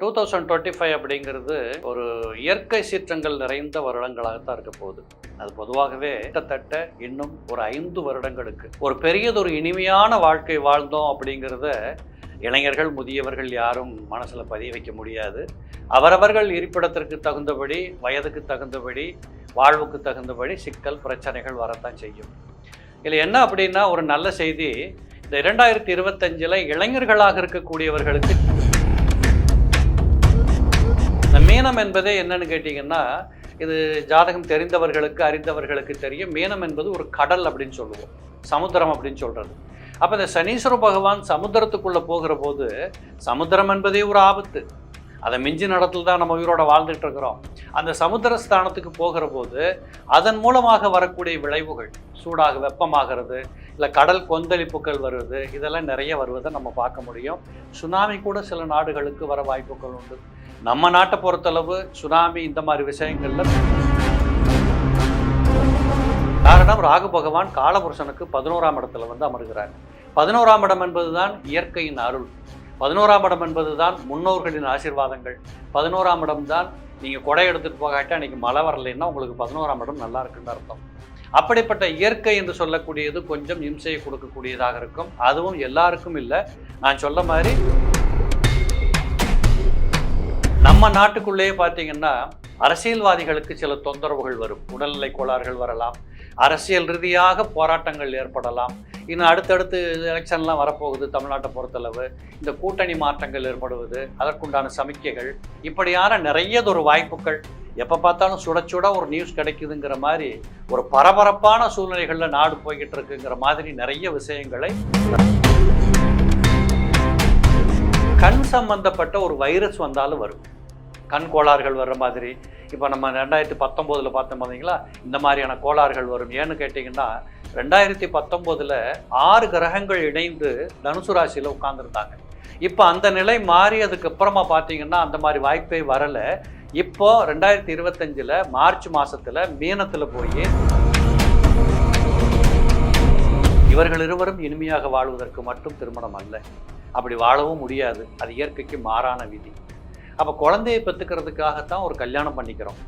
Two thousand twenty five அப்படிங்கிறது ஒரு இயற்கை சீற்றங்கள் நிறைந்த வருடங்களாகத்தான் இருக்க போகுது. அது பொதுவாகவே கிட்டத்தட்ட இன்னும் ஒரு ஐந்து வருடங்களுக்கு. ஒரு பெரியதொரு இனிமையான வாழ்க்கை வாழ்ந்தோம் அப்படிங்கிறத இளைஞர்கள் முதியவர்கள் யாரும் மனசில் பதிய வைக்க முடியாது. அவரவர்கள் இருப்பிடத்திற்கு தகுந்தபடி வயதுக்கு தகுந்தபடி வாழ்வுக்கு தகுந்தபடி சிக்கல் பிரச்சனைகள் வரத்தான் செய்யும். இதில் என்ன அப்படின்னா ஒரு நல்ல செய்தி. இந்த இரண்டாயிரத்தி இருபத்தஞ்சில் இளைஞர்களாக இருக்கக்கூடியவர்களுக்கு மீனம் என்பதே என்னன்னு கேட்டிங்கன்னா இது ஜாதகம் தெரிந்தவர்களுக்கு அறிந்தவர்களுக்கு தெரியும். மீனம் என்பது ஒரு கடல் அப்படின்னு சொல்லுவோம். சமுத்திரம் அப்படின்னு சொல்கிறது அப்போ இந்த சனீஸ்வர பகவான் சமுத்திரத்துக்குள்ளே போகிற போது சமுத்திரம் என்பதே ஒரு ஆபத்து. அதை மிஞ்சி நடத்தில் தான் நம்ம உயிரோட வாழ்ந்துட்டு இருக்கிறோம். அந்த சமுத்திர ஸ்தானத்துக்கு போகிற போது அதன் மூலமாக வரக்கூடிய விளைவுகள் சூடாக வெப்பமாகிறது இல்லை கடல் கொந்தளிப்புகள் வருது இதெல்லாம் நிறைய வருவதை நம்ம பார்க்க முடியும். சுனாமி கூட சில நாடுகளுக்கு வர வாய்ப்புகள் உண்டு. நம்ம நாட்டை பொறுத்தளவு சுனாமி இந்த மாதிரி விஷயங்கள்ல காரணம் ராகு பகவான் காலபுருஷனுக்கு பதினோராம் இடத்துல வந்து அமர்கிறார். பதினோராம் இடம் என்பதுதான் இயற்கையின் அருள். பதினோராம் இடம் என்பது தான் முன்னோர்களின் ஆசீர்வாதங்கள். பதினோராம் இடம் தான் நீங்கள் கொடை எடுத்துகிட்டு போகாட்டால் அன்றைக்கி மழை வரலைன்னா உங்களுக்கு பதினோராம் இடம் நல்லா இருக்குன்னு அர்த்தம். அப்படிப்பட்ட இயற்கை என்று சொல்லக்கூடியது கொஞ்சம் இம்சையை கொடுக்கக்கூடியதாக இருக்கும். அதுவும் எல்லாருக்கும் இல்லை. நான் சொல்ல மாதிரி நம்ம நாட்டுக்குள்ளேயே பார்த்தீங்கன்னா அரசியல்வாதிகளுக்கு சில தொந்தரவுகள் வரும். உடல்நிலை கோளாறுகள் வரலாம். அரசியல் ரீதியாக போராட்டங்கள் ஏற்படலாம். இன்னும் அடுத்தடுத்து எலெக்ஷன்லாம் வரப்போகுது தமிழ்நாட்டை பொறுத்தளவு. இந்த கூட்டணி மாற்றங்கள் ஏற்படுவது அதற்குண்டான சமிக்கைகள் இப்படியான நிறையதொரு வாய்ப்புகள். எப்போ பார்த்தாலும் சுட சுட ஒரு நியூஸ் கிடைக்குதுங்கிற மாதிரி ஒரு பரபரப்பான சூழ்நிலைகளில் நாடு போய்கிட்டு இருக்குங்கிற மாதிரி நிறைய விஷயங்களை கண் சம்பந்தப்பட்ட ஒரு வைரஸ் வந்தாலும் வரும். கண் கோளாறுகள் வர்ற மாதிரி. இப்போ நம்ம ரெண்டாயிரத்தி பத்தொம்போதில் பார்த்தோம் பார்த்தீங்களா இந்த மாதிரியான கோளாறுகள் வரும். ஏன்னு கேட்டிங்கன்னா ரெண்டாயிரத்தி பத்தொம்போதில் ஆறு கிரகங்கள் இணைந்து தனுசு ராசியில் உட்காந்துருந்தாங்க இப்போ அந்த நிலை மாறியதுக்கு அப்புறமா பார்த்தீங்கன்னா அந்த மாதிரி வாய்ப்பே வரலை. இப்போ ரெண்டாயிரத்தி இருபத்தஞ்சில் மார்ச் மாதத்தில் மீனத்தில் போய் இவர்கள் இருவரும் இனிமையாக வாழ்வதற்கு மட்டும் திருமணம் அல்ல. அப்படி வாழவும் முடியாது. அது இயற்கைக்கு மாறான விதி. அப்போ குழந்தையை பெற்றுக்கிறதுக்காகத்தான் ஒரு கல்யாணம் பண்ணிக்கிறோம்.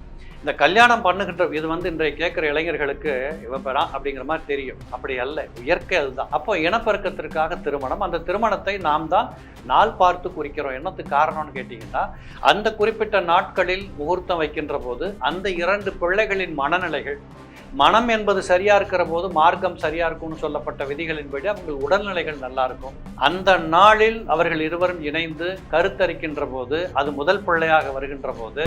இந்த கல்யாணம் பண்ணுகின்ற இது வந்து இன்றைய கேட்குற இளைஞர்களுக்கு இவன் அப்படிங்கிற மாதிரி தெரியும். அப்படி அல்ல இயற்கை அதுதான். அப்போ இனப்பெருக்கத்திற்காக திருமணம் அந்த திருமணத்தை நாம் தான் நாள் பார்த்து குறிக்கிறோம். என்னத்துக்கு காரணம்னு கேட்டிங்கன்னா அந்த குறிப்பிட்ட நாட்களில் முகூர்த்தம் வைக்கின்ற போது அந்த இரண்டு பிள்ளைகளின் மனநிலைகள் மனம் என்பது சரியா இருக்கிற போது மார்க்கம் சரியா இருக்கும்னு சொல்லப்பட்ட விதிகளின்படி அவங்க உடல்நிலைகள் நல்லா இருக்கும். அந்த நாளில் அவர்கள் இருவரும் இணைந்து கருத்தரிக்கின்ற போது அது முதல் பிள்ளையாக வருகின்ற போது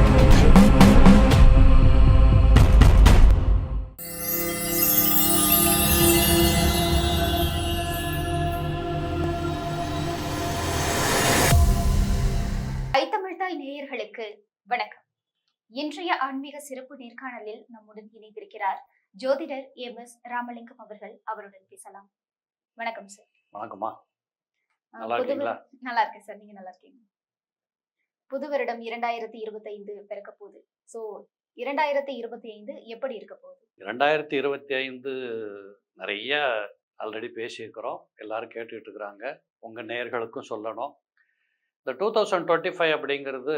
சிறப்பு நேர்காணலில் நம்முடன் இணைந்திருக்கிறார் ஜோதிடர் எம். எஸ். ராமலிங்கம் அவர்கள். அவருடன் பேசலாம். வணக்கம் சார் வணக்கம்மா. நல்லா இருக்கீங்களா? நல்லா இருக்கேன் சார் நீங்க நல்லா இருக்கீங்க? புது வருடம் இரண்டாயிரத்தி இருபத்தி ஐந்து பிறக்க போகுது. சோ இரண்டாயிரத்தி இருபத்தி ஐந்து எப்படி இருக்க போகுது? ரெண்டாயிரத்தி இருபத்தி ஐந்து நிறைய ஆல்ரெடி பேசியிருக்கிறோம். எல்லாரும் கேட்டுக்கிட்டு இருக்கிறாங்க. உங்கள் நேயர்களுக்கும் சொல்லணும். இந்த டூ தௌசண்ட் டுவெண்ட்டி ஃபைவ் அப்படிங்கிறது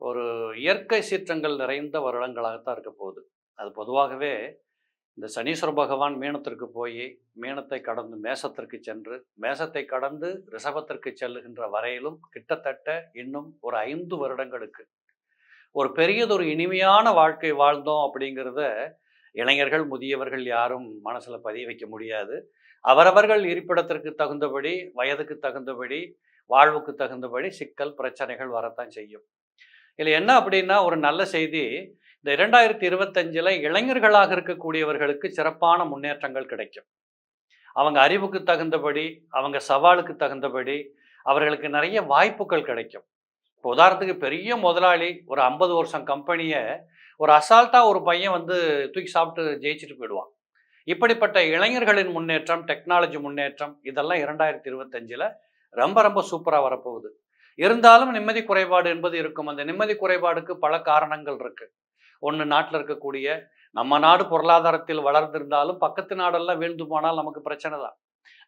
ஒரு இயற்கை சீற்றங்கள் நிறைந்த வருடங்களாகத்தான் இருக்க போகுது. அது பொதுவாகவே இந்த சனீஸ்வர பகவான் மீனத்திற்கு போய் மீனத்தை கடந்து மேசத்திற்கு சென்று மேசத்தை கடந்து ரிஷபத்திற்கு செல்லுகின்ற வரையிலும் கிட்டத்தட்ட இன்னும் ஒரு ஐந்து வருடங்களுக்கு. ஒரு பெரியதொரு இனிமையான வாழ்க்கை வாழ்ந்தோம் அப்படிங்கிறத இளைஞர்கள் முதியவர்கள் யாரும் மனசில் பதிய வைக்க முடியாது. அவரவர்கள் இருப்பிடத்திற்கு தகுந்தபடி வயதுக்கு தகுந்தபடி வாழ்வுக்கு தகுந்தபடி சிக்கல் பிரச்சனைகள் வரத்தான் செய்யும். இதில் என்ன அப்படின்னா ஒரு நல்ல செய்தி. இந்த இரண்டாயிரத்தி இருபத்தஞ்சில் இளைஞர்களாக இருக்கக்கூடியவர்களுக்கு சிறப்பான முன்னேற்றங்கள் கிடைக்கும். அவங்க அறிவுக்கு தகுந்தபடி அவங்க சவாலுக்கு தகுந்தபடி அவர்களுக்கு நிறைய வாய்ப்புகள் கிடைக்கும். இப்போ உதாரணத்துக்கு பெரிய முதலாளி ஒரு ஐம்பது வருஷம் கம்பெனியை ஒரு அசால்ட்டாக ஒரு பையன் வந்து தூக்கி சாப்பிட்டு ஜெயிச்சுட்டு போயிடுவான். இப்படிப்பட்ட இளைஞர்களின் முன்னேற்றம் டெக்னாலஜி முன்னேற்றம் இதெல்லாம் இரண்டாயிரத்தி இருபத்தஞ்சில் ரொம்ப ரொம்ப சூப்பராக வரப்போகுது. இருந்தாலும் நிம்மதி குறைபாடு என்பது இருக்கும். அந்த நிம்மதி குறைபாடுக்கு பல காரணங்கள் இருக்கு. ஒன்று நாட்டில் இருக்கக்கூடிய நம்ம நாடு பொருளாதாரத்தில் வளர்ந்திருந்தாலும் பக்கத்து நாடெல்லாம் வீழ்ந்து போனால் நமக்கு பிரச்சனை தான்.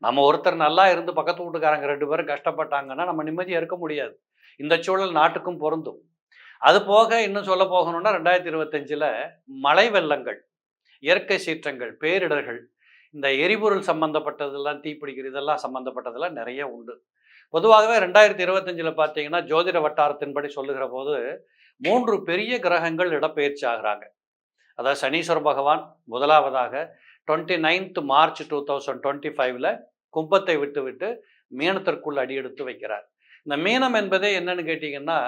நம்ம ஒருத்தர் நல்லா இருந்து பக்கத்து வீட்டுக்காரங்க ரெண்டு பேரும் கஷ்டப்பட்டாங்கன்னா நம்ம நிம்மதியாக இருக்க முடியாது. இந்த சூழல் நாட்டுக்கும் பொருந்தும். அது போக இன்னும் சொல்ல போகணும்னா ரெண்டாயிரத்தி இருபத்தஞ்சில் மழை வெள்ளங்கள் இயற்கை சீற்றங்கள் பேரிடர்கள் இந்த எரிபொருள் சம்பந்தப்பட்டதெல்லாம் தீப்பிடிக்கிற இதெல்லாம் சம்பந்தப்பட்டதெல்லாம் நிறைய உண்டு. பொதுவாகவே ரெண்டாயிரத்தி இருபத்தஞ்சில் பார்த்தீங்கன்னா ஜோதிட வட்டாரத்தின்படி சொல்லுகிற போது மூன்று பெரிய கிரகங்கள் இடப்பெயர்ச்சி ஆகிறாங்க. அதாவது சனீஸ்வர பகவான் முதலாவதாக twenty ninth March two thousand twenty ஃபைவ்ல கும்பத்தை விட்டு விட்டு மீனத்திற்குள் அடியெடுத்து வைக்கிறார். இந்த மீனம் என்பதே என்னன்னு கேட்டிங்கன்னா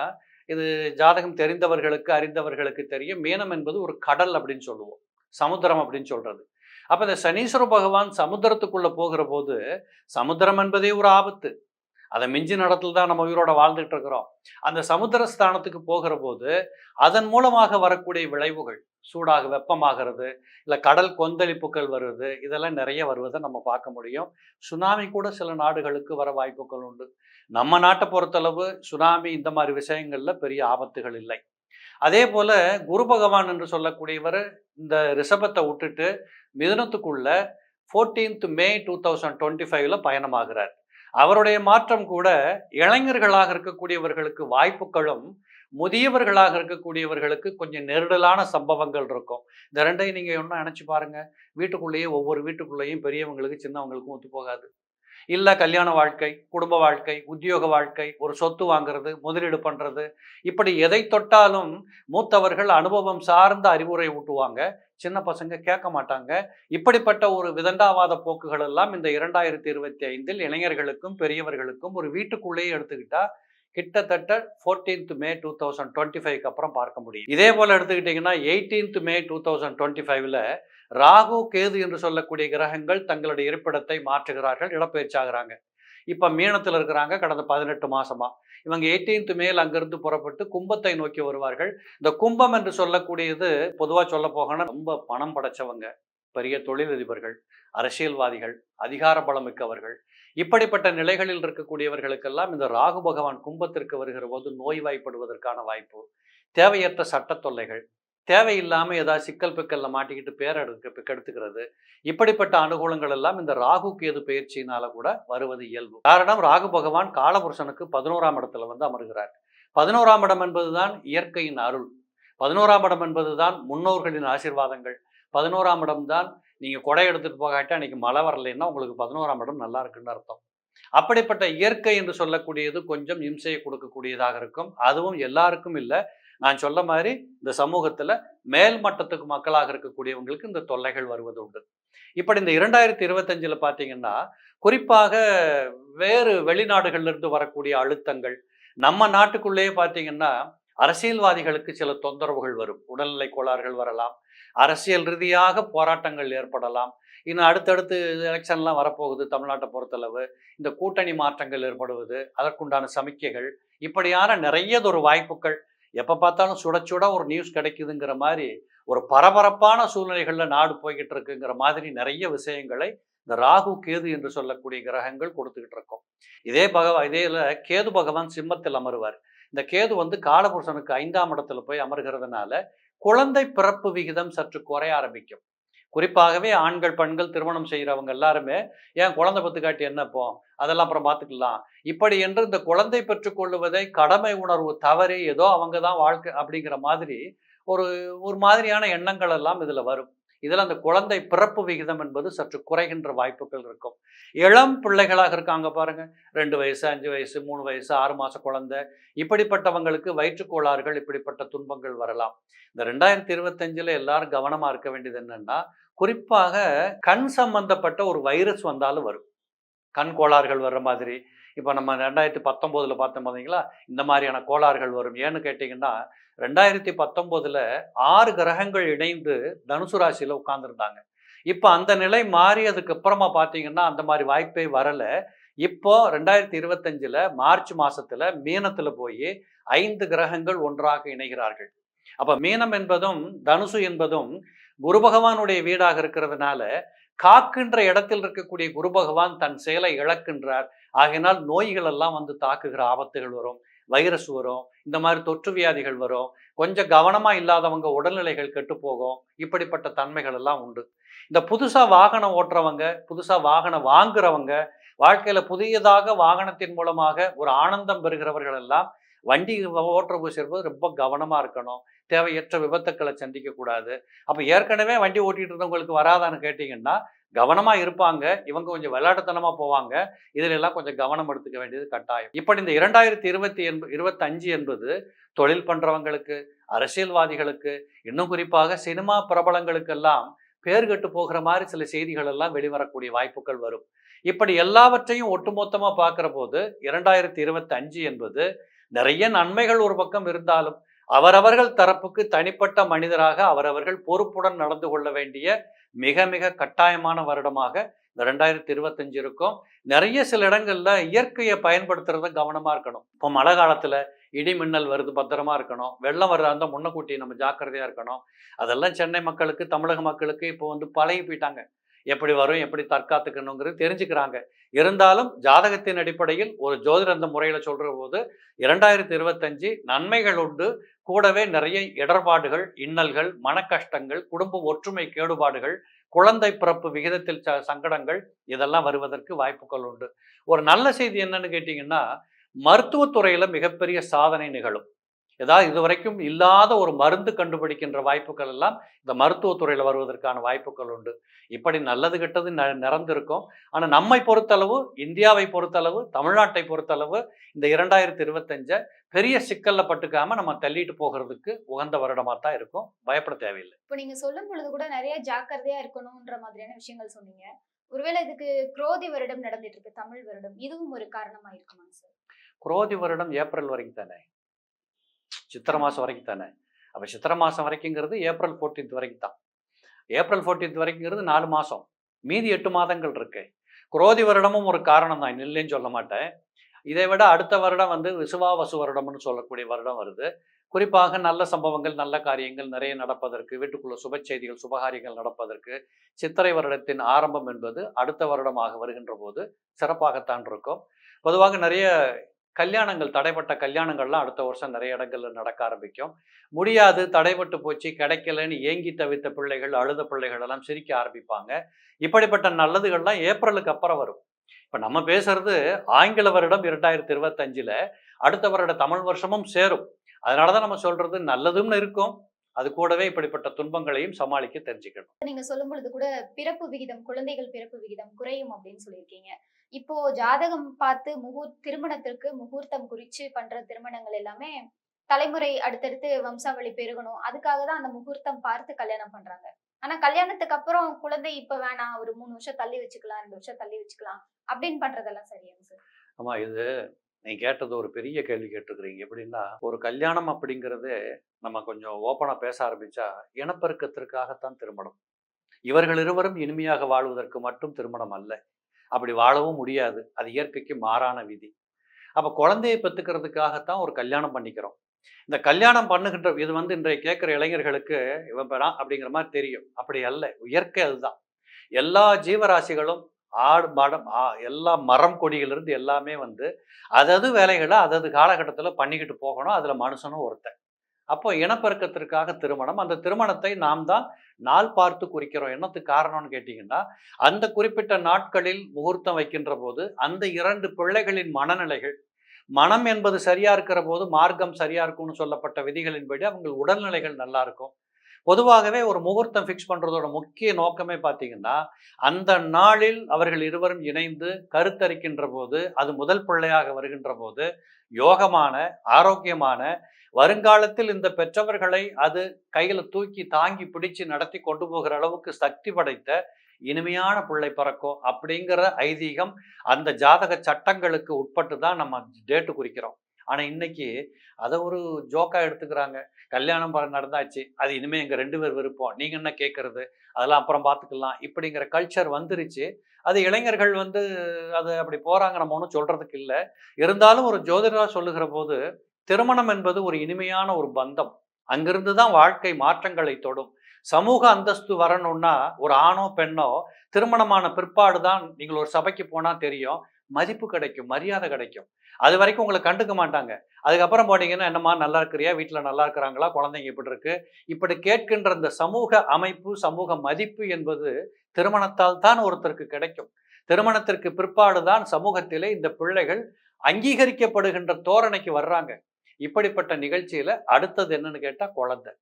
இது ஜாதகம் தெரிந்தவர்களுக்கு அறிந்தவர்களுக்கு தெரியும். மீனம் என்பது ஒரு கடல் அப்படின்னு சொல்லுவோம். சமுத்திரம் அப்படின்னு சொல்றது. அப்ப இந்த சனீஸ்வர பகவான் சமுத்திரத்துக்குள்ள போகிற போது சமுத்திரம் என்பதே ஒரு ஆபத்து. அதை மிஞ்சி நடத்துல தான் நம்ம உயிரோட வாழ்ந்துட்டு இருக்கிறோம். அந்த சமுத்திர ஸ்தானத்துக்கு போகிற போது அதன் மூலமாக வரக்கூடிய விளைவுகள் சூடாக வெப்பமாகிறது இல்லை கடல் கொந்தளிப்புகள் வருது இதெல்லாம் நிறைய வருவதை நம்ம பார்க்க முடியும். சுனாமி கூட சில நாடுகளுக்கு வர வாய்ப்புகள் உண்டு. நம்ம நாட்டை பொறுத்தளவு சுனாமி இந்த மாதிரி விஷயங்களில் பெரிய ஆபத்துகள் இல்லை. அதே போல குரு பகவான் என்று சொல்லக்கூடியவர் இந்த ரிஷபத்தை விட்டுட்டு மிதனத்துக்குள்ள fourteenth May two thousand twenty ஃபைவ்ல பயணமாகிறார். அவருடைய மாற்றம் கூட இளைஞர்களாக இருக்கக்கூடியவர்களுக்கு வாய்ப்புகளும் முதியவர்களாக இருக்கக்கூடியவர்களுக்கு கொஞ்சம் நெருடலான சம்பவங்கள் இருக்கும். இந்த ரெண்டையும் நீங்கள் ஒன்றும் நினச்சி பாருங்க. வீட்டுக்குள்ளேயே ஒவ்வொரு வீட்டுக்குள்ளேயும் பெரியவங்களுக்கு சின்னவங்களுக்கும் ஒத்து போகாது இல்லை கல்யாண வாழ்க்கை குடும்ப வாழ்க்கை உத்தியோக வாழ்க்கை ஒரு சொத்து வாங்குறது முதலீடு பண்ணுறது இப்படி எதை தொட்டாலும் மூத்தவர்கள் அனுபவம் சார்ந்த அறிவுரை ஊட்டுவாங்க. சின்ன பசங்க கேட்க மாட்டாங்க. இப்படிப்பட்ட ஒரு விதண்டாவாத போக்குகள் எல்லாம் இந்த இரண்டாயிரத்தி இருபத்தி ஐந்தில் இளைஞர்களுக்கும் பெரியவர்களுக்கும் ஒரு வீட்டுக்குள்ளேயே எடுத்துக்கிட்டா கிட்டத்தட்ட fourteenth May two thousand twenty ஃபைவ்க்கு அப்புறம் பார்க்க முடியும். இதே போல் எடுத்துக்கிட்டிங்கன்னா eighteenth May two thousand twenty ஃபைவ்ல ராகு கேது என்று சொல்லக்கூடிய கிரகங்கள் தங்களுடைய இருப்பிடத்தை மாற்றுகிறார்கள் இடப்பெயர்ச்சாகிறாங்க. இப்போ மீனத்தில் இருக்கிறாங்க கடந்த பதினெட்டு மாசமா. இவங்க எயிட்டீன்த் மேல் அங்கிருந்து புறப்பட்டு கும்பத்தை நோக்கி வருவார்கள். இந்த கும்பம் என்று சொல்லக்கூடியது பொதுவாக சொல்ல போகணும் ரொம்ப பணம் படைச்சவங்க பெரிய தொழிலதிபர்கள் அரசியல்வாதிகள் அதிகார பலம் மிக்கவர்கள் இப்படிப்பட்ட நிலைகளில் இருக்கக்கூடியவர்களுக்கெல்லாம் இந்த ராகு பகவான் கும்பத்திற்கு வருகிற போது நோய்வாய்ப்படுவதற்கான வாய்ப்பு தேவையற்ற சட்ட தொல்லைகள் தேவையில்லாமல் ஏதாவது சிக்கல் பிக்கல்ல மாட்டிக்கிட்டு பேரெடுக்க கெடுத்துக்கிறது. இப்படிப்பட்ட அனுகூலங்கள் எல்லாம் இந்த ராகு கேது பயிற்சியினால கூட வருவது இயல்பு. காரணம் ராகு பகவான் காலபுருஷனுக்கு பதினோராம் இடத்துல வந்து அமர்கிறார். பதினோராம் இடம் என்பதுதான் இயற்கையின் அருள். பதினோராம் இடம் என்பதுதான் முன்னோர்களின் ஆசீர்வாதங்கள். பதினோராம் இடம் தான் நீங்க கொடை எடுத்துட்டு போகாட்டி அன்னைக்கு மழை வரலைன்னா உங்களுக்கு பதினோராம் இடம் நல்லா இருக்குன்னு அர்த்தம். அப்படிப்பட்ட இயற்கை என்று சொல்லக்கூடியது கொஞ்சம் இம்சையை கொடுக்கக்கூடியதாக இருக்கும். அதுவும் எல்லாருக்கும் இல்லை. நான் சொல்ல மாதிரி இந்த சமூகத்துல மேல் மட்டத்துக்கு மக்களாக இருக்கக்கூடியவங்களுக்கு இந்த தொல்லைகள் வருவது உண்டு. இப்படி இந்த இரண்டாயிரத்தி இருபத்தஞ்சில் பார்த்தீங்கன்னா குறிப்பாக வேறு வெளிநாடுகள்ல இருந்து வரக்கூடிய அழுத்தங்கள் நம்ம நாட்டுக்குள்ளேயே பார்த்தீங்கன்னா அரசியல்வாதிகளுக்கு சில தொந்தரவுகள் வரும். உடல்நிலை கோளாறுகள் வரலாம். அரசியல் ரீதியாக போராட்டங்கள் ஏற்படலாம். இன்னும் அடுத்தடுத்து எலெக்ஷன்லாம் வரப்போகுது தமிழ்நாட்டை பொறுத்தளவு. இந்த கூட்டணி மாற்றங்கள் ஏற்படுவது அதற்குண்டான சமிக்கைகள் இப்படியான நிறையதொரு வாய்ப்புகள் எப்போ பார்த்தாலும் சுட சுட ஒரு நியூஸ் கிடைக்குதுங்கிற மாதிரி ஒரு பரபரப்பான சூழ்நிலைகளில் நாடு போய்கிட்டு இருக்குங்கிற மாதிரி நிறைய விஷயங்களை இந்த ராகு கேது என்று சொல்லக்கூடிய கிரகங்கள் கொடுத்துக்கிட்டு இருக்கோம். இதே பகவா இதேல கேது பகவான் சிம்மத்தில் அமருவார். இந்த கேது வந்து காலபுருஷனுக்கு ஐந்தாம் இடத்துல போய் அமர்கிறதுனால குழந்தை பிறப்பு விகிதம் சற்று குறைய ஆரம்பிக்கும். குறிப்பாகவே ஆண்கள் பெண்கள் திருமணம் செய்கிறவங்க எல்லாருமே ஏன் குழந்தை பத்து காட்டி என்னப்போ அதெல்லாம் அப்புறம் பார்த்துக்கலாம் இப்படி என்று இந்த குழந்தை பெற்றுக்கொள்ளுவதை கடமை உணர்வு தவறி ஏதோ அவங்க தான் வாழ்க்கை அப்படிங்கிற மாதிரி ஒரு ஒரு மாதிரியான எண்ணங்கள் எல்லாம் இதில் வரும். இதில் அந்த குழந்தை பிறப்பு விகிதம் என்பது சற்று குறைகின்ற வாய்ப்புகள் இருக்கும். இளம் பிள்ளைகளாக இருக்காங்க பாருங்க. ரெண்டு வயசு அஞ்சு வயசு மூணு வயசு ஆறு மாச குழந்தை. இப்படிப்பட்டவங்களுக்கு வயிற்றுக்கோளாறுகள் இப்படிப்பட்ட துன்பங்கள் வரலாம். இந்த ரெண்டாயிரத்தி இருபத்தஞ்சில் எல்லாரும் கவனமா இருக்க வேண்டியது என்னென்னா குறிப்பாக கண் சம்பந்தப்பட்ட ஒரு வைரஸ் வந்தாலும் வரும். கண் கோளாறுகள் வர்ற மாதிரி இப்போ நம்ம ரெண்டாயிரத்தி பத்தொம்போதில் பார்த்தோம் பார்த்தீங்களா இந்த மாதிரியான கோளாறுகள் வரும். ஏன்னு கேட்டிங்கன்னா ரெண்டாயிரத்தி பத்தொம்போதில் ஆறு கிரகங்கள் இணைந்து தனுசு ராசியில் உட்கார்ந்துருந்தாங்க. இப்போ அந்த நிலை மாறியதுக்கு அப்புறமா பார்த்தீங்கன்னா அந்த மாதிரி வாய்ப்பே வரலை. இப்போ ரெண்டாயிரத்தி இருபத்தஞ்சில் மார்ச் மாசத்துல மீனத்துல போய் ஐந்து கிரகங்கள் ஒன்றாக இணைகிறார்கள். அப்போ மீனம் என்பதும் தனுசு என்பதும் குரு பகவானுடைய வீடாக இருக்கிறதுனால காக்கின்ற இடத்தில் இருக்கக்கூடிய குரு பகவான் தன் செயலை இழக்கின்றார். ஆகையினால் நோய்கள் எல்லாம் வந்து தாக்குகிற ஆபத்துகள் வரும் வைரஸ் வரும் இந்த மாதிரி தொற்று வியாதிகள் வரும். கொஞ்சம் கவனமா இல்லாதவங்க உடல்நிலைகள் கெட்டு போகும். இப்படிப்பட்ட தன்மைகள் எல்லாம் உண்டு. இந்த புதுசா வாகனம் ஓட்டுறவங்க புதுசா வாகனம் வாங்குறவங்க வாழ்க்கையில புதியதாக வாகனத்தின் மூலமாக ஒரு ஆனந்தம் பெறுகிறவர்கள் எல்லாம் வண்டி ஓட்டுற போது சேரும்போது ரொம்ப கவனமாக இருக்கணும். தேவையற்ற விபத்துக்களை சந்திக்கக்கூடாது அப்போ ஏற்கனவே வண்டி ஓட்டிகிட்டு இருந்தவங்களுக்கு வராதான்னு கேட்டிங்கன்னா கவனமாக இருப்பாங்க. இவங்க கொஞ்சம் விளையாட்டுத்தனமாக போவாங்க. இதில் எல்லாம் கொஞ்சம் கவனம் எடுத்துக்க வேண்டியது கட்டாயம். இப்படி இந்த இரண்டாயிரத்தி இருபத்தி எண்ப இருபத்தஞ்சு என்பது தொழில் பண்ணுறவங்களுக்கு அரசியல்வாதிகளுக்கு இன்னும் குறிப்பாக சினிமா பிரபலங்களுக்கெல்லாம் பேர் கெட்டு போகிற மாதிரி சில செய்திகள் எல்லாம் வெளிவரக்கூடிய வாய்ப்புகள் வரும். இப்படி எல்லாவற்றையும் ஒட்டுமொத்தமாக பார்க்குற போது இரண்டாயிரத்தி இருபத்தி அஞ்சு என்பது நிறைய நன்மைகள் ஒரு பக்கம் இருந்தாலும் அவரவர்கள் தரப்புக்கு தனிப்பட்ட மனிதராக அவரவர்கள் பொறுப்புடன் நடந்து கொள்ள வேண்டிய மிக மிக கட்டாயமான வருடமாக இந்த ரெண்டாயிரத்தி இருபத்தஞ்சு இருக்கும். நிறைய சில இடங்கள்ல இயற்கையை பயன்படுத்துறத கவனமா இருக்கணும். இப்போ மழை காலத்துல இடி மின்னல் வருது பத்திரமா இருக்கணும். வெள்ளம் வர்றதா இருந்தால் முன்னக்கூட்டி நம்ம ஜாக்கிரதையா இருக்கணும். அதெல்லாம் சென்னை மக்களுக்கு தமிழக மக்களுக்கு இப்போ வந்து பழகி போயிட்டாங்க. எப்படி வரும் எப்படி தற்காத்துக்கணுங்கிறது தெரிஞ்சுக்கிறாங்க. இருந்தாலும் ஜாதகத்தின் அடிப்படையில் ஒரு ஜோதிடர் அந்த முறையில் சொல்கிற போது இரண்டாயிரத்தி இருபத்தஞ்சு நன்மைகள் உண்டு. கூடவே நிறைய இடர்பாடுகள் இன்னல்கள் மனக்கஷ்டங்கள் குடும்ப ஒற்றுமை கேடுபாடுகள் குழந்தை பிறப்பு விகிதத்தில் ச சங்கடங்கள் இதெல்லாம் வருவதற்கு வாய்ப்புகள் உண்டு. ஒரு நல்ல செய்தி என்னன்னு கேட்டிங்கன்னா மருத்துவத்துறையில் மிகப்பெரிய சாதனை நிகழும். ஏதாவது இதுவரைக்கும் இல்லாத ஒரு மருந்து கண்டுபிடிக்கின்ற வாய்ப்புகள் எல்லாம் இந்த மருத்துவத்துறையில் வருவதற்கான வாய்ப்புகள் உண்டு. இப்படி நல்லது கெட்டது ந நிறந்திருக்கும் ஆனால் நம்மை பொறுத்தளவு இந்தியாவை பொறுத்தளவு தமிழ்நாட்டை பொறுத்தளவு இந்த இரண்டாயிரத்தி இருபத்தஞ்சை பெரிய சிக்கல்ல பட்டுக்காம நம்ம தள்ளிட்டு போகிறதுக்கு உகந்த வருடமாக தான் இருக்கும். பயப்பட தேவையில்லை. இப்போ நீங்க சொல்லும் பொழுது கூட நிறைய ஜாக்கிரதையா இருக்கணும்ன்ற மாதிரியான விஷயங்கள் சொன்னீங்க. ஒருவேளை இதுக்கு குரோதி வருடம் நடந்துட்டு இருக்கு தமிழ் வருடம். இதுவும் ஒரு காரணமா இருக்குமா சார்? குரோதி வருடம் ஏப்ரல் வரைக்கும் தானே? சித்திரை மாதம் வரைக்கும் தானே? அப்போ சித்திரை மாதம் வரைக்குங்கிறது ஏப்ரல் ஃபோர்டீன்த் வரைக்கும் தான் ஏப்ரல் ஃபோர்டீன்த் வரைக்குங்கிறது நாலு மாதம் மீதி எட்டு மாதங்கள் இருக்கு. குரோதி வருடமும் ஒரு காரணம் தான் இல்லைன்னு சொல்ல மாட்டேன். இதை விட அடுத்த வருடம் வந்து விசுவாவசு வருடம்னு சொல்லக்கூடிய வருடம் வருது. குறிப்பாக நல்ல சம்பவங்கள் நல்ல காரியங்கள் நிறைய நடப்பதற்கு வீட்டுக்குள்ள சுப செய்திகள் சுபகாரியங்கள் நடப்பதற்கு சித்திரை வருடத்தின் ஆரம்பம் என்பது அடுத்த வருடமாக வருகின்ற போது சிறப்பாகத்தான் இருக்கும். பொதுவாக நிறைய கல்யாணங்கள் தடைப்பட்ட கல்யாணங்கள்லாம் அடுத்த வருஷம் நிறைய இடங்கள்ல நடக்க ஆரம்பிக்கும். முடியாது தடைப்பட்டு போச்சு கிடைக்கலன்னு ஏங்கி தவித்த பிள்ளைகள் அழுத பிள்ளைகள் எல்லாம் சிரிக்க ஆரம்பிப்பாங்க. இப்படிப்பட்ட நல்லதுகள்லாம் ஏப்ரலுக்கு அப்புறம் வரும். இப்போ நம்ம பேசுறது ஆங்கில வருடம் இரண்டாயிரத்தி இருபத்தஞ்சில் அடுத்த வருட தமிழ் வருஷமும் சேரும். அதனால தான் நம்ம சொல்றது நல்லதும்னு இருக்கும். அது கூடவே இப்படிப்பட்ட துன்பங்களையும் சமாளிக்க தெரிஞ்சுக்கணும். நீங்க சொல்லும் பொழுது கூட பிறப்பு விகிதம் குழந்தைகள் பிறப்பு விகிதம் குறையும் அப்படின்னு சொல்லியிருக்கீங்க. இப்போ ஜாதகம் பார்த்து முகூர் திருமணத்திற்கு முகூர்த்தம் குறிச்சு பண்ற திருமணங்கள் எல்லாமே தலைமுறை அடுத்தடுத்து வம்சாவளி பெருகணும். அதுக்காக தான் அந்த முகூர்த்தம் பார்த்து கல்யாணம் பண்றாங்க. ஆனா கல்யாணத்துக்கு அப்புறம் குழந்தை இப்ப வேணாம். ஒரு மூணு வருஷம் தள்ளி வச்சுக்கலாம் ரெண்டு வருஷம் தள்ளி வச்சுக்கலாம் அப்படின்னு பண்றதெல்லாம் சரியாங்க சார்? ஆமா இது நீ கேட்டது ஒரு பெரிய கேள்வி கேட்டிருக்கிறீங்க. எப்படின்னா ஒரு கல்யாணம் அப்படிங்கறது நம்ம கொஞ்சம் ஓப்பனாக பேச ஆரம்பிச்சா இனப்பெருக்கத்திற்காகத்தான் திருமணம். இவர்கள் இருவரும் இனிமையாக வாழ்வதற்கு மட்டும் திருமணம் அல்ல. அப்படி வாழவும் முடியாது. அது இயற்கைக்கு மாறான விதி. அப்போ குழந்தையை பெற்றுக்கிறதுக்காகத்தான் ஒரு கல்யாணம் பண்ணிக்கிறோம். இந்த கல்யாணம் பண்ணுகின்ற இது வந்து இன்றைய கேட்குற இளைஞர்களுக்கு இவன் பெறான் அப்படிங்கிற மாதிரி தெரியும். அப்படி அல்ல. இயற்கை அதுதான். எல்லா ஜீவராசிகளும் ஆடு மாடம் ஆ- எல்லா மரம் கொடியிலிருந்து எல்லாமே வந்து அதது வேலைகளை அதது காலகட்டத்தில் பண்ணிக்கிட்டு போகணும். அதில் மனுஷனும் ஒருத்தன். அப்போ இனப்பெருக்கத்திற்காக திருமணம். அந்த திருமணத்தை நாம் தான் நாள் பார்த்து குறிக்கிறோம். என்னத்துக்கு காரணம்னு கேட்டீங்கன்னா அந்த குறிப்பிட்ட நாட்களில் முகூர்த்தம் வைக்கின்ற போது அந்த இரண்டு பிள்ளைகளின் மனநிலைகள் மனம் என்பது சரியா இருக்கிற போது மார்க்கம் சரியா இருக்கும்னு சொல்லப்பட்ட விதிகளின்படி அவங்க உடல்நிலைகள் நல்லா இருக்கும். பொதுவாகவே ஒரு முகூர்த்தம் ஃபிக்ஸ் பண்ணுறதோட முக்கிய நோக்கமே பார்த்தீங்கன்னா அந்த நாளில் அவர்கள் இருவரும் இணைந்து கருத்தரிக்கின்ற போது அது முதல் பிள்ளையாக வருகின்ற போது யோகமான ஆரோக்கியமான வருங்காலத்தில் இந்த பெற்றவர்களை அது கையில் தூக்கி தாங்கி பிடிச்சு நடத்தி கொண்டு போகிற அளவுக்கு சக்தி படைத்த இனிமையான பிள்ளை பிறக்கும் அப்படிங்கிற ஐதீகம் அந்த ஜாதக சட்டங்களுக்கு உட்பட்டு தான் நம்ம டேட்டு குறிக்கிறோம். ஆனால் இன்னைக்கு அதை ஒரு ஜோக்கா எடுத்துக்கிறாங்க. கல்யாணம் ப- நடந்தாச்சு. அது இனிமேல் எங்கள் ரெண்டு பேர் விருப்பம். நீங்கள் என்ன கேட்கறது அதெல்லாம் அப்புறம் பார்த்துக்கலாம் இப்படிங்கிற கல்ச்சர் வந்துருச்சு. அது இளைஞர்கள் வந்து அது அப்படி போகிறாங்க நம்ம ஒன்றும் சொல்கிறதுக்கு இல்லை. இருந்தாலும் ஒரு ஜோதிடராக சொல்லுகிற போது திருமணம் என்பது ஒரு இனிமையான ஒரு பந்தம். அங்கிருந்து தான் வாழ்க்கை மாற்றங்களை தொடும். சமூக அந்தஸ்து வரணும்னா ஒரு ஆணோ பெண்ணோ திருமணமான பிற்பாடு தான். நீங்கள் ஒரு சபைக்கு போனால் தெரியும். மதிப்பு கிடைக்கும் மரியாதை கிடைக்கும். அது வரைக்கும் உங்களை கண்டுக்க மாட்டாங்க. அதுக்கப்புறம் போனீங்கன்னா என்னம்மா நல்லா இருக்கிறியா? வீட்டில் நல்லா இருக்கிறாங்களா? குழந்தைங்க இப்படி இருக்கு. இப்படி கேட்கின்ற இந்த சமூக அமைப்பு சமூக மதிப்பு என்பது திருமணத்தால் தான் ஒருத்தருக்கு கிடைக்கும். திருமணத்திற்கு பிற்பாடு தான் சமூகத்திலே இந்த பிள்ளைகள் அங்கீகரிக்கப்படுகின்ற தோரணைக்கு வர்றாங்க. இப்படிப்பட்ட நிகழ்ச்சியில அடுத்தது என்னன்னு கேட்டா குழந்தை.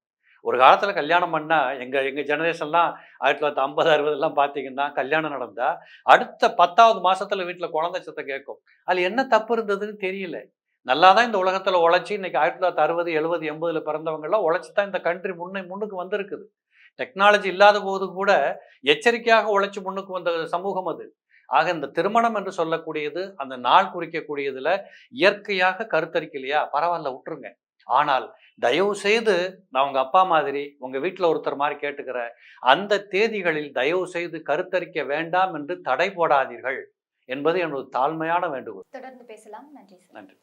ஒரு காலத்தில் கல்யாணம் பண்ணால் எங்கள் எங்கள் ஜெனரேஷன்லாம் ஆயிரத்தி தொள்ளாயிரத்தி ஐம்பது அறுபதுலாம் பார்த்தீங்கன்னா கல்யாணம் நடந்தால் அடுத்த பத்தாவது மாதத்தில் வீட்டில் குழந்தை சத்தம் கேட்கும். அதில் என்ன தப்பு இருந்ததுன்னு தெரியல. நல்லா தான் இந்த உலகத்தில் உழைச்சி இன்னைக்கு ஆயிரத்தி தொள்ளாயிரத்தி அறுபது எழுபது எண்பதுல பிறந்தவங்க எல்லாம் உழைச்சி தான் இந்த கண்ட்ரி முன்னே முன்னுக்கு வந்திருக்குது. டெக்னாலஜி இல்லாத போது கூட எச்சரிக்கையாக உழைச்சி முன்னுக்கு வந்த சமூகம் அது. ஆக இந்த திருமணம் என்று சொல்லக்கூடியது அந்த நாள் குறிக்கக்கூடியதுல இயற்கையாக கருத்தரிக்கலையா? பரவாயில்ல விட்டுருங்க. ஆனால் தயவு செய்து நான் உங்க அப்பா மாதிரி உங்க வீட்டில் ஒருத்தர் மாதிரி கேட்டுக்கிற அந்த தேதிகளில் தயவு செய்து கருத்தரிக்க வேண்டாம் என்று தடை போடாதீர்கள் என்பது என்னோட தாழ்மையான வேண்டுகோள். தொடர்ந்து பேசலாம். நன்றி நன்றி.